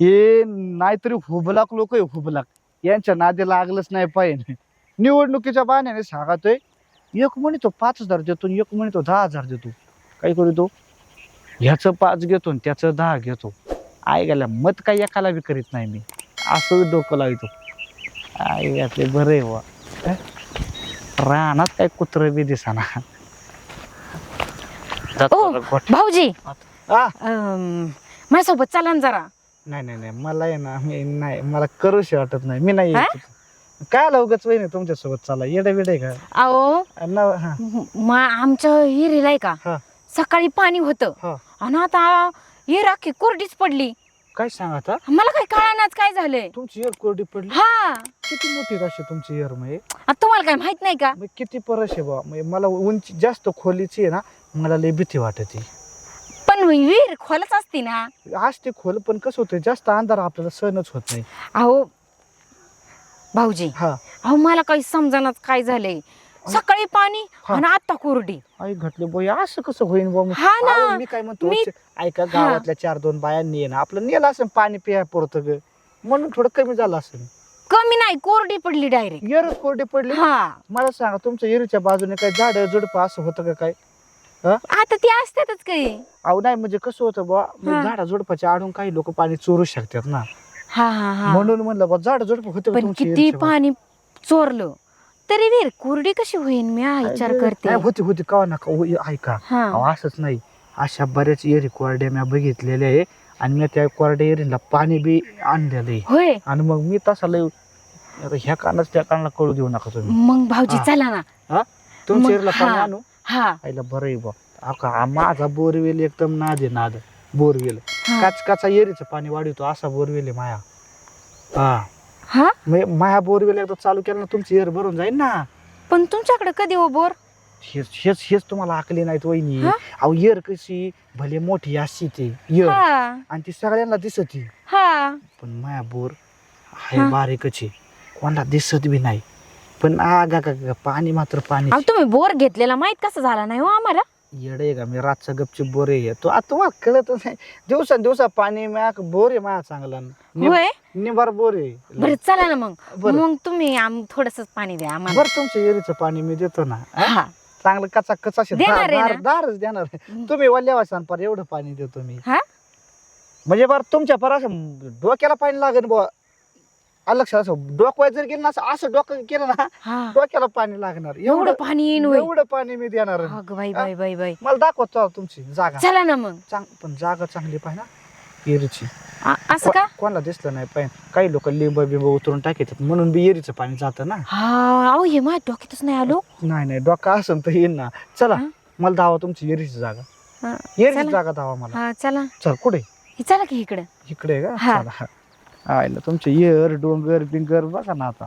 हे नाहीतरी हुबलाक लोक आहे हुबलाक. यांच्या नादी लागलंच नाही पाहिजे. निवडणुकीच्या बहाण्याने सांगतोय एक म्हणतो पाच हजार देतो एक म्हणतो दहा हजार देतो. काय करतो ह्याचं पाच घेतो आणि त्याचं दहा घेतो. आई गेल्या मत काही एकाला बी करीत नाही मी. असं डोकं लावतो. आई घातले बरं आहे वा रानात काय कुत्र बी दिसाना. ओ. भाऊजी. अं, माझ्यासोबत चला ना जरा. नाही नाही नाही. मला आहे ना मी नाही. मला करूशी वाटत नाही. मी नाही हा? काय लवकरच वहिनी तुमच्यासोबत चाला येडे बिडे का? अहो न हा. म- आमच्या हिरीला आहे का? हा. सकाळी पाणी होतं. हा. आणि आता हिर अख्खी कोरडीच पडली. काय सांगा आता? मला काय कळणार काय झालंय? तुमची इयर कोरडी पडली? हा. किती मोठी राशी तुमची म्हणजे आता तुम्हाला काय माहीत नाही का? मग किती परस आहे बा म्हणजे मला उंची जास्त खोलीची आहे ना मला लय भीती वाटते विहीर खोलच असती ना. असते खोल पण कसं होतं जास्त अंधार आपल्याला सहनच होत नाही. अहो भाऊजी हा. अहो मला काही समजणार काय झालंय. सकाळी पाणी हा. आणि आता कोरडी. आई घातले बोय असं कसं होईन बा मग? हा ना. अहो, मी काय म्हणतो मी- ऐका गावातल्या चार दोन बायांनी आहे ना आपलं नेलं असं पाणी पिया पुरतं ग. म्हणून थोडं कमी झालं असेल. कमी नाही कोरडी पडली डायरेक्ट इयरच कोरडी पडली. हा. मला सांगा तुमच्या इरीच्या बाजूने काय झाड झुडप असं होतं का काय? आता ती असतातच काही. अहो नाही म्हणजे कसं होतं बा हा. झाडा झुडपाच्या आडून काही लोक पाणी चोरू शकतात ना. हा हा हा. म्हणून म्हणलं बा झाड झुडप होते का पण किती पाणी चोरलं. तरी विहीर कोरडी कशी होईन मी हा? विचार करते. होती होती. का नका हो, ऐका. हा. अहो, असंच नाही. अशा बऱ्याच एरी कोरड्या मी बघितलेल्या आहे. आणि मी त्या कोरड्या एरीला पाणी बी आणलेलं आहे. होय. आणि मग मी तसा लय आता ह्या कानाच त्या कानाला कळू देऊ नका तुम्ही. मग भाऊजी हा. चला ना. तुमच्या मग एरीला पाणी हा. आणू? हा. आईला बरं आहे बा अहो का, हा माझा बोरवेल एकदम नाद आहे नाद. बोरवेल. हा. काच काचा एरीचं पाणी वाढवतो असा बोरवेल आहे माया. हा. हा? माया बोरवेल एकदा चालू केला ना तुमची एअर भरून जाईल ना. पण तुमच्याकडे कधी हो बोर? हेच हेच हेच तुम्हाला आकली नाहीत वहिनी. हा? अहो एअर कशी? भले मोठी अशी ती एअर हा. आणि ती सगळ्यांना दिसत. हा. पण माया बोर आहे हा. बारीकच कोणाला दिसत बी नाही. पण आगा का का, पाणी मात्र पाणी. अहो तुम्ही बोर घेतलेला माहीत कसं झाला नाही हो आम्हाला? येड आहे का? मी रातचा गपची बोर आहे. तो आता तुम्हाला कळतच नाही. दिवसा दिवसा पाणी म्या बोर आहे माया चांगला. होय? निबार बोर बरं आहे चला ना मग. बरं. मग तुम्ही थोडस पाणी द्या आम्हाला. बरं तुमच्या एरीचं पाणी मी देतो ना. हा? हा. चांगलं कचा कचा देणार आहे ना? दारच देणार. तुम्ही वल्ल्यावा सांग पर एवढं पाणी देतो मी. हा? म्हणजे बरं तुमच्या पर असं डोक्याला पाणी लागेल बुवा. अलक्ष असं डोकवाय जर गेलं ना असं- असं डोकं केलं ना हा. डोक्याला पाणी लागणार. एवढं पाणी येईन होय. एवढं पाणी मी देणार. आहे. अगं बाई बाई बाई बाई. मला दाखवत चाल तुमची जागा. चला ना मग. चांग पण जागा चांगली पाहिजे ना एरीची आ- असं का कोणाला दिसलं नाही पाहिजे काही लोक लिंब बिंब उतरून टाकतात म्हणून बी एरीचं पाणी जातं ना. हा अहो हे माझ्या डोक्यातच नाही आलो. नाही नाही डोका असेल तर येईन ना. चला हा? मला धावा तुमची एरीची जागा. हा, एरीची चला. जागा धावा मला. हा चला. चल कुठे? हे चला की इकडं. इकडे आहे का? हा. चला आयला. तुमचे येर डोंगर बिंगर बघा ना आता.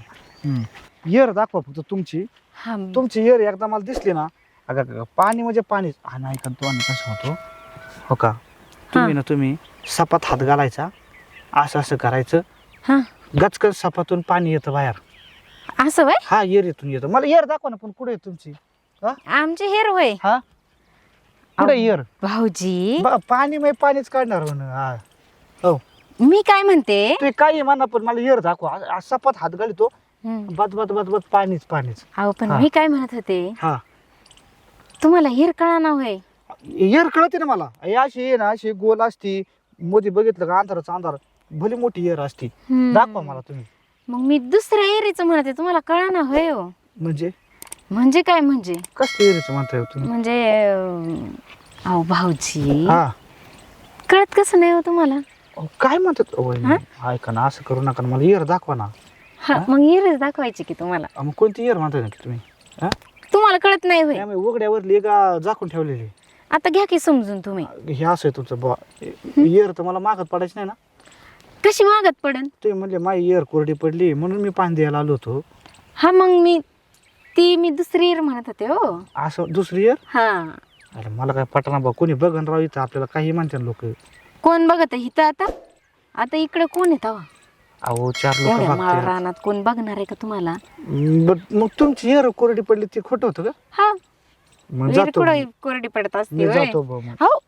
येर दाखवा फक्त तुमची. हा. तुमची येर एकदा मला दिसली ना अगं अगं, पाणी म्हणजे पाणीच हा नाही का तो आणि कसं होतो? हो का? तुम्ही ना तुम्ही सपात हात घालायचा असं असं करायचं. हा. गचकन सपातून पाणी येतं बाहेर. असं वय हा येर इथून येतं. मला येर दाखवा ना पण कुठे आहे तुमची? आमचे हेर होय. हा? कुठे येर भाऊजी. पाणी म्हणजे पाणीच काढणार हा हो. मी काय म्हणते? तुम्ही काही म्हणा पण मला येर दाखवा. आ- आ- सपात हात घालतो हम्म. बद बद बद बद पाणीच पाणीच. अहो पण हा. मी काय म्हणत होते? हा. तुम्हाला हेर कळा ना होय. येर कळते ना मला. हे अशी ये ना अशी गोल असती. मोदी बघितलं का अंधारच अंधार. भली मोठी येर असती. हम्म. दाखवा मला तुम्ही. मग मी दुसऱ्या एरीचं म्हणते. तुम्हाला कळा ना होय हो. म्हणजे? म्हणजे काय म्हणजे? कसं येरीचं म्हणताय हो तुम्ही? म्हणजे अं, अहो भाऊजी. हा. कळत कसं नाही हो तुम्हाला? अहो, काय म्हणतात? वहिनी? ऐका ना असं करू नका ना, मला येर दाखवा ना. हा मग एरच दाखवायची की तुम्हाला? अहो, मग कोणती येर म्हणताय नक्की तुम्ही? हा? तुम्हाला कळत नाही होय. त्यामुळे उघड्यावरली का झाकून ठेवलेली. आता घ्या की समजून तुम्ही. हे असं आहे तुमचं बा येर तर मला मागत पडायचं नाही ना. कशी मागत पडन? तुम्ही म्हणले माझी येर कोरडी पडली. म्हणून मी पाणी द्यायला आलो होतो. हा मग मी ती मी दुसरी एर म्हणत होते हो. असं दुसरी येर हा. अरे मला काय पटना बा कोणी बघन राव इथं आपल्याला काही म्हणते लोक. कोण बघत आहे इथं आता? आता इकडे कोण येत अहो? अहो चार लोक एवढ्या माळ बघतात रानात कोण बघणार आहे का तुम्हाला? मग तुमची कोरडी पडली ते खोटं होतं का? हा. मग विहीर जातो कुठं कोरडी पडत असते मी होय? जातो बा मग. हो.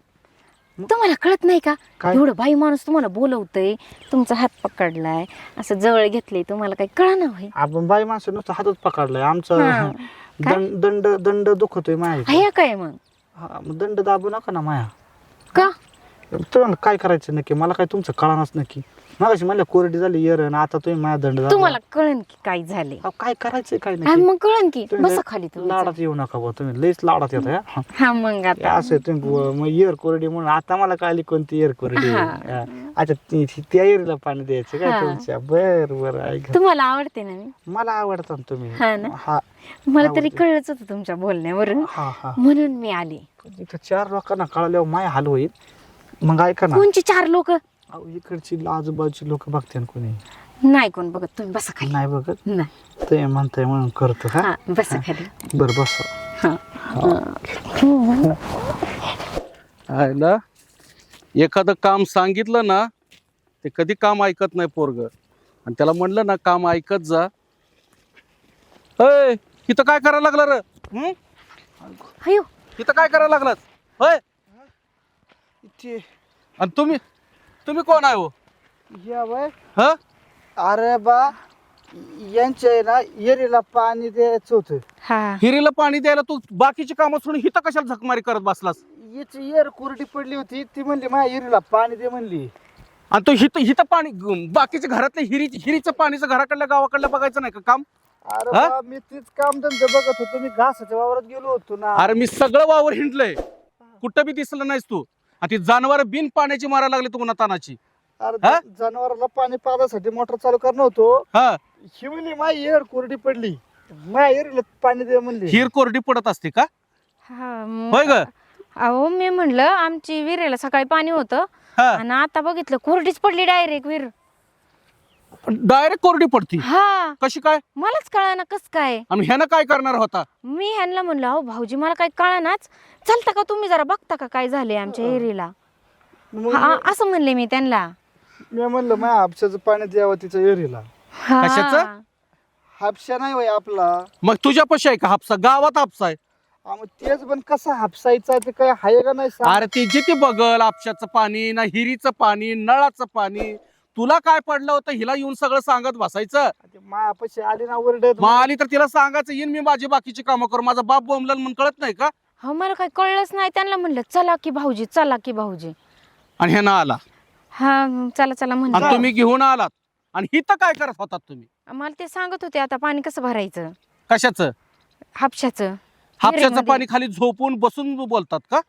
तुम्हाला कळत नाही का? काय? एवढं बाई माणूस तुम्हाला बोलवतय तुमचा हात पकडलाय असं जवळ घेतलंय तुम्हाला काही कळा ना होय? आपण बाई माणसं नुसतं हातच पकडलाय आमचं हा. दंड दंड दुखतोय माया हाय काय मग? हा, मग दंड दाबू नका ना माया. का? काय करायचं नक्की? मला काय तुमचं कळानच नक्की. मगाशी मला कोरडी झाली येर आणि आता तुम्ही माझ्या दंड दाबला. तुम्हाला कळन की काय झाले. अहो, काय करायचंय काय हा नाही मग कळन की. तुम्ही बसा खाली तुम्ही. लाडात येऊ नका बुवा तुम्ही. लईच लाडात येत हा? हा मग आता. असं तुम्ही मग येर कोरडी म्हणून. आता मला कळली कोणती येर कोरडी आहे. हा. अच्छा ती- ती- त्या येरीला पाणी द्यायचं काय. तुमच्या? बर बर ऐक. तुम्हाला आवडते ना मी? मला आवडतात तुम्ही. हा ना? हा. मला तरी आवडते. कळलंच होतं तुमच्या बोलण्यावरून. हा हा. म्हणून मी आले. इथं चार लोकांना कळल्यावर माय हाल होईल. मग ऐका ना. कोणची चार लोक? अहो, इकडची आजूबाजूची लोक बघते ना कोणी? नाही कोण बघत तुम्ही बसा खाली. नाही बघत? नाही. ते म्हणताय म्हणून करतो का? हा बसा खाली. बर बस. हा. ना? एखादं काम सांगितलं ना ते कधी काम ऐकत नाही पोरग. आणि त्याला म्हणलं ना काम ऐकत जा. अय इथं काय करायला लागला र? हं? अयो. इथं काय करायला लागलात होय ते आणि तुम्ही तुम्ही कोण आहे हो? या बाय ह? अरे बा यांच्या आहे ना येरीला पाणी द्यायचं होतं. हा. हिरीला पाणी द्यायला तू बाकीची कामं सोडून हिथं कशाला झकमारी करत बसलास? याची येर कोरडी पडली होती ती म्हणली माझ्या येरीला पाणी दे म्हणली. आणि तो हिथं हिथं पाणी ग- बाकीच्या घरातले हिरी हिरीचं पाणीचं घराकडल्या गावाकडलं बघायचं नाही का काम? अरे हा? बा मी तीच काम धंदा बघत होतो मी घासाच्या वावरात गेलो होतो ना. अरे मी सगळं वावर हिंडलंय. कुठं बी दिसलं नाहीस तू. आणि ती जनावर बिन पाण्याची मारायला लागली तू तानाची. अरे हा? जनावराला पाणी पाजासाठी मोटर चालू करणार होतो. हा. ही म्हणली माझी येर कोरडी पडली. येरीला पाणी दे म्हणली. हिर कोरडी पडत असते का? हा होय ग. अहो मी म्हणलं आमची विहिरीला सकाळी पाणी होतं. हा. आणि आता बघितलं कोरडीच पडली डायरेक्ट विहीर. डायरेक्ट कोरडी पडती. हा. कशी काय? मलाच कळाना कस काय? आणि ह्यानं काय करणार होता? मी ह्यांना म्हणलं अहो भाऊजी मला काही कळानाच. चालता का तुम्ही जरा? बघता का काय झाले आमच्या एरीला? हा असं म्हणले मी त्यांना. मी म्हणलं माझ्या हापशाचं पाणी द्यावं तिच्या येरीला हा. कशाचं? हापशा नाही वय आपला. मग तुझ्या पशी आहे का हापसा? गावात हापसा आहे. हा, मग तेच पण कसा हापसायचा ते काय हाय का नाही सांग. अरे ते जिथे बघल आपशाचं पाणी ना हिरीचं पाणी नळाचं पाणी. तुला काय पडलं होतं हिला येऊन सगळं सांगत बसायचं? आली ना ओरडत मग आली तर तिला सांगायचं येईन मी माझी बाकीची कामं करू माझा बाप बोंबलन म्हणून कळत नाही का? हो मला काही कळलंच नाही. त्यांना म्हणलं चला की भाऊजी चला की भाऊजी. आणि ह्यानं आला. हा चला चला आणि म्हणलं तुम्ही घेऊन आलात. आणि हिथं काय करत होतात तुम्ही? मला ते सांगत होते आता पाणी कसं भरायचं? कशाचं? हापशाचं. हापशाचं विहिरीमध्ये. पाणी खाली झोपून बसून बोलतात का?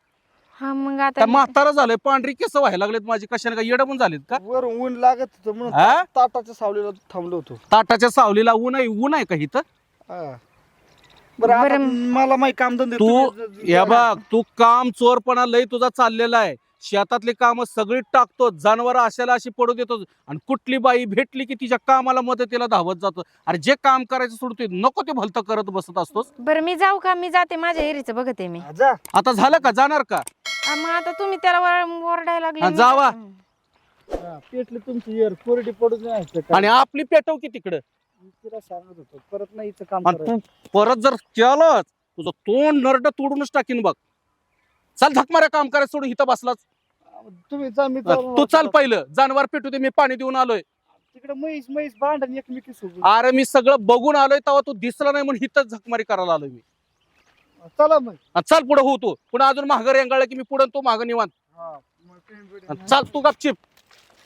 हा मग त्या आता म्हातारा झालंय पांढरी केस व्हायला लागलेत माझी कशाने का येडं पण झालीत का वर ऊन लागत होतं म्हणून हा? ताटाच्या सावलीला थांबलो होतो ताटाच्या सावलीला ऊन आहे ऊन आहे का इथं हा. बरं आता बरं. मला माहिती काम धंदे तू या बघ तू काम चोरपणा लय तुझा चाललेला आहे शेतातली कामं सगळी टाकतो जनावर अशाला अशी पडू देतो आणि कुठली बाई भेटली की तिच्या कामाला मदतीला धावत जातो. अरे जे काम करायचं सोडतोय नको ते भलतं करत बसत असतोस. बरं मी जाऊ का? मी जाते माझ्या एरीचं बघते मी. जा. आता झालं का? जाणार का? हा, मग आता तुम्ही त्याला वर- ओरडायला लागले मी. जावा. जाते. हा, पेटली तुमची येर कोरडी पडून नाही आणि आपली पेटव की तिकडं. तिला सांगत होतो. परत नाही हिचं काम आणि करायचं. तू परत जर केलंच तुझं तोंड नरड तोडूनच टाकीन बघ. चाल झकमाऱ्या काम करायचं सोडून इथं बसलाच. तुम्ही जा मी तू चाल पहिलं. जानवर पेटू दे मी पाणी देऊन आलोय. तिकडे म्हैस म्हैस भांडण एकमेकी सोबत अरे मी सगळं बघून आलोय तेव्हा तू दिसला नाही म्हणून हिथं झकमारी करायला आलोय मी. चला मग. आणि चाल पुढे होतो पुन्हा अजून महाग रेंगाळलं की मी पुढे तो महाग निवांत. हा, मग आणि चाल तू गपचिप.